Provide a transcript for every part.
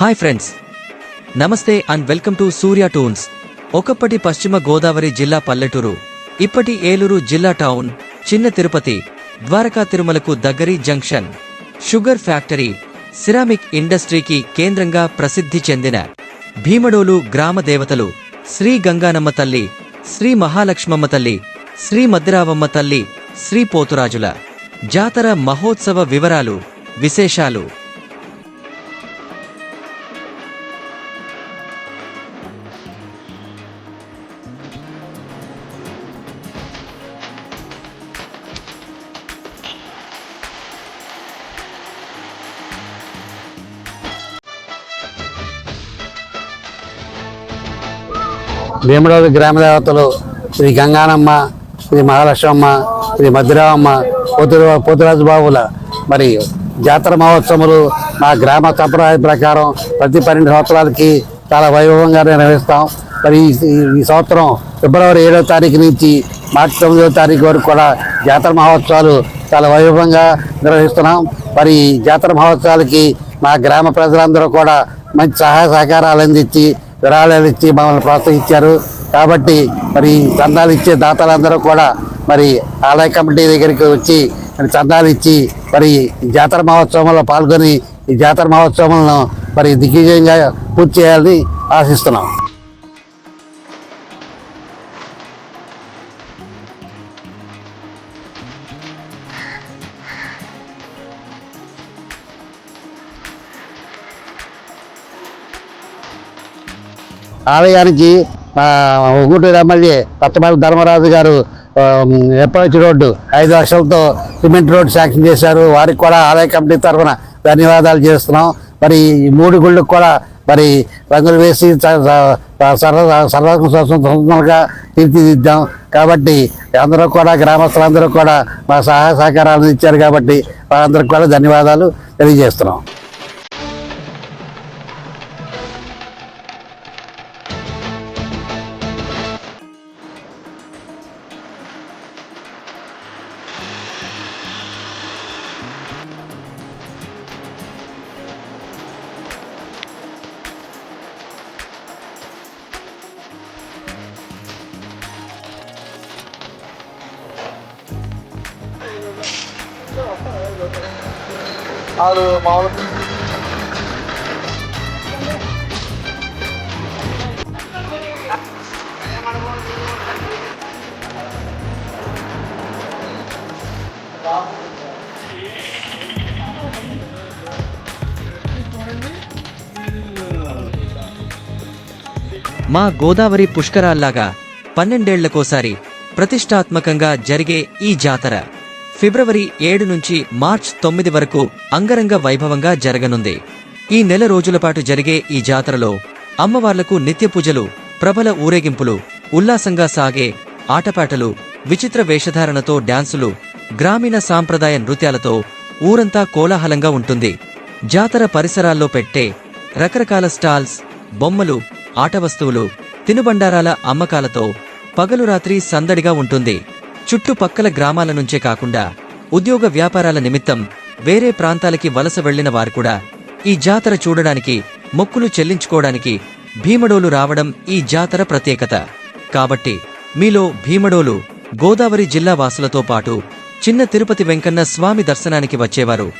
Hi friends. నమస్తే and welcome to Surya toons. ఒకప్పటి పశ్చిమ గోదావరి జిల్లా పల్లెటూరు ఇప్పటి ఏలూరు జిల్లా టౌన్ చిన్న తిరుపతి ద్వారకా తిరుమలకు దగ్గరి జంక్షన్. షుగర్ ఫ్యాక్టరీ సిరామిక్ ఇండస్ట్రీకి కేంద్రంగా ప్రసిద్ధి చెందిన భీమడోలు గ్రామ దేవతలు శ్రీ గంగానమ్మ తల్లి శ్రీ మహాలక్ష్మమ్మ తల్లి శ్రీ మద్దిరావమ్మ తల్లి శ్రీ పోతురాజుల. జాతర మహోత్సవ వివరాలు విశేషాలు. భీమడోలి గ్రామ దేవతలు శ్రీ గంగానమ్మ శ్రీ మహాలక్ష్మమ్మ శ్రీ మధురావమ్మ పోతు పోతురాజు బాబుల మరి జాతర మహోత్సవాలు మా గ్రామ సంప్రదాయం ప్రకారం ప్రతి పన్నెండు సంవత్సరాలకి చాలా వైభవంగా నిర్వహిస్తాం. మరి ఈ- ఈ- సంవత్సరం ఫిబ్రవరి ఏడవ తారీఖు నుంచి మార్చి తొమ్మిదవ తారీఖు వరకు కూడా జాతర మహోత్సవాలు చాలా వైభవంగా నిర్వహిస్తున్నాం. మరి జాతర మహోత్సవాలకి మా గ్రామ ప్రజలందరూ కూడా మంచి సహాయ సహకారాలు అందించి విరాళాలు ఇచ్చి మమ్మల్ని ప్రోత్సహించారు. కాబట్టి మరి చందాలు ఇచ్చే దాతలందరూ కూడా మరి ఆలయ కమిటీ దగ్గరికి వచ్చి చందాలు ఇచ్చి మరి జాతర మహోత్సవంలో పాల్గొని ఈ జాతర మహోత్సవంలో మరి దిగ్విజయంగా పూర్తి చేయాలని ఆశిస్తున్నాం. ఆలయానికి ఒంగుటూరు ఎమ్మెల్యే పచ్చమల్లి ధర్మరాజు గారు ఎప్పటి రోడ్డు? ఐదు లక్షలతో సిమెంట్ రోడ్డు శాంక్షన్ చేశారు. వారికి కూడా ఆలయ కమిటీ తరఫున ధన్యవాదాలు చేస్తున్నాం. మరి ఈ మూడు గుళ్ళకు కూడా మరి రంగులు వేసి సరదా సర్వగా తీర్చిదిద్దాం. కాబట్టి అందరూ కూడా గ్రామస్తులందరూ కూడా మా సహాయ సహకారాలు ఇచ్చారు కాబట్టి వారందరికి కూడా ధన్యవాదాలు తెలియజేస్తున్నాం. వాళ్ళు మామూలు. మా గోదావరి పుష్కరాల్లాగా పన్నెండేళ్ళకోసారి ప్రతిష్టాత్మకంగా జరిగే ఈ జాతర. ఫిబ్రవరి ఏడు నుంచి మార్చ్ తొమ్మిది వరకు అంగరంగ వైభవంగా జరగనుంది. ఈ నెల రోజుల పాటు జరిగే ఈ జాతరలో అమ్మవార్లకు నిత్య పూజలు ప్రబల ఊరేగింపులు ఉల్లాసంగా సాగే ఆటపాటలు విచిత్ర వేషధారణతో డాన్సులు గ్రామీణ సాంప్రదాయ నృత్యాలతో ఊరంతా కోలాహలంగా ఉంటుంది. జాతర పరిసరాల్లో పెట్టే రకరకాల స్టాల్స్ బొమ్మలు ఆటవస్తువులు తినుబండారాల అమ్మకాలతో పగలు రాత్రి సందడిగా ఉంటుంది. చుట్టుపక్కల గ్రామాల నుంచే కాకుండా ఉద్యోగ వ్యాపారాల నిమిత్తం వేరే ప్రాంతాలకి వలస వెళ్ళిన వారు కూడా ఈ జాతర చూడడానికి మొక్కులు చెల్లించుకోవడానికి భీమడోలు రావడం ఈ జాతర ప్రత్యేకత. కాబట్టి మీలో భీమడోలు గోదావరి జిల్లా వాసులతో పాటు చిన్న తిరుపతి వెంకన్న స్వామి దర్శనానికి వచ్చేవారు.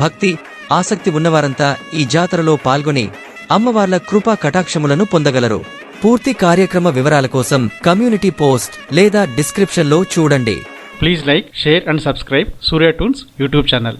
భక్తి ఆసక్తి ఉన్నవారంతా ఈ జాతరలో పాల్గొని అమ్మవార్ల కృపా కటాక్షములను పొందగలరు. పూర్తి కార్యక్రమ వివరాల కోసం కమ్యూనిటీ పోస్ట్ లేదా డిస్క్రిప్షన్లో చూడండి. Please like share and subscribe Surya toons YouTube channel